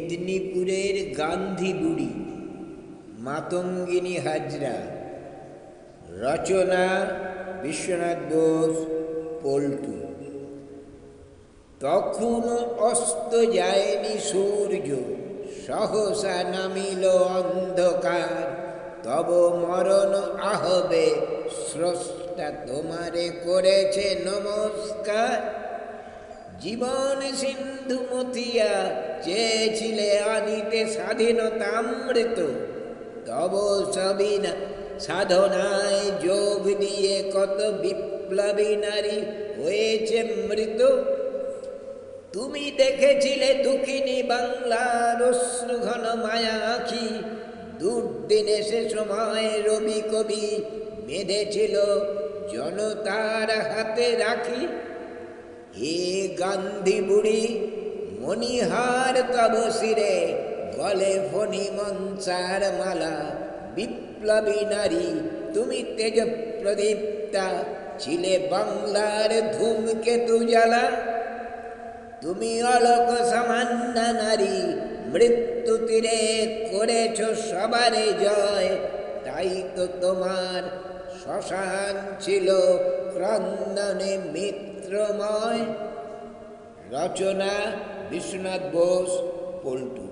মেদিনীপুরের গান্ধী বুড়ি মাতঙ্গিনী হাজরা। রচনা বিশ্বনাথ বোস, পল্টু। তখন অস্ত যায়নি সূর্য, সহসা নামিল অন্ধকার। তব মরণ আহবে স্রষ্টা তোমারে করেছে নমস্কার। জীবন সিন্ধু মথিয়া চেয়েছিলে আনিতে স্বাধীনতামৃত। তব সবিনা সাধনায় যোগ দিয়ে কত বিপ্লবী নারী হয়েছে মৃত। তুমি দেখেছিলে দুঃখিনী বাংলার অশ্রুঘন মায়া আঁখি। দুর্দিনে সে সময় রবি কবি বেঁধেছিল জনতার হাতে রাখি। হে গান্ধী বুড়ি মণিহার তব শিরে গলে ফণি মঞ্চার মালা। বিপ্লবী নারী, তুমি তেজ প্রদীপ্তা ছিলে বাংলার ধূমকেতু জ্বালা। তুমি অলোক সামান্য নারী, মৃত্যু তীরে করেছ সবারে জয়। তাই তো তোমার শ্মশান ছিল ক্রন্দনে মিত্রময় রচনা বিশ্বনাথ বোস পল্টু।